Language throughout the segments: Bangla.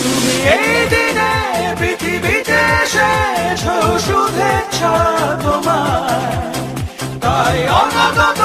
তুমি এই দিনে পৃথিবীতে এসেছ শুভেচ্ছা তোমার তাই অনাগত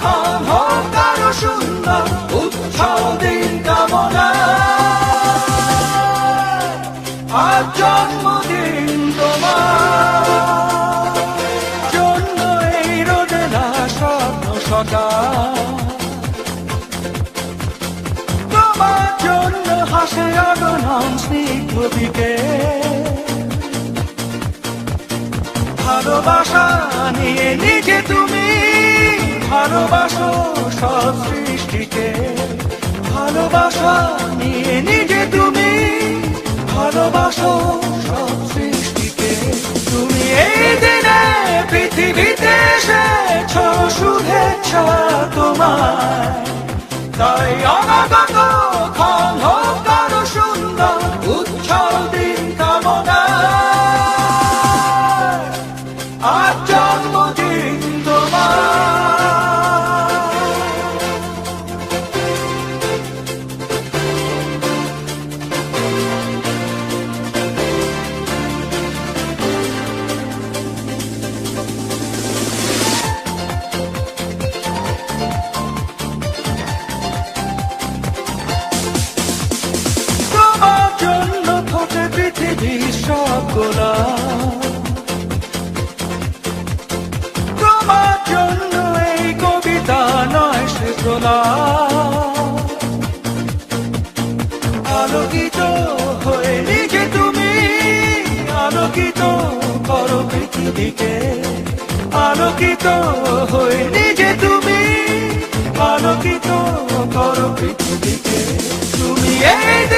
ক্ষণ হোক আরও সুন্দর উৎসব দিন কামনা। আজ জন্মদিন তোমার। জন্য এই রোদেলা স্বপ্ন সকাল দিকে ভালোবাসা নিয়ে নিজে তুমি, ভালোবাসো সব ভালোবাসা নিয়ে নিজে তুমি, ভালোবাসো তুমি এই দিনে পৃথিবীতে এসেছ তোমার তাই অনাগত গোলাপ তোমার জন্য এই কবিতা নয় সে প্রলাপ আলোকিত হয়ে নিজে তুমি, আলোকিত করো পৃথিবীকে। আলোকিত হয়ে নিজে তুমি, আলোকিত করো পৃথিবীকে। তুমি এই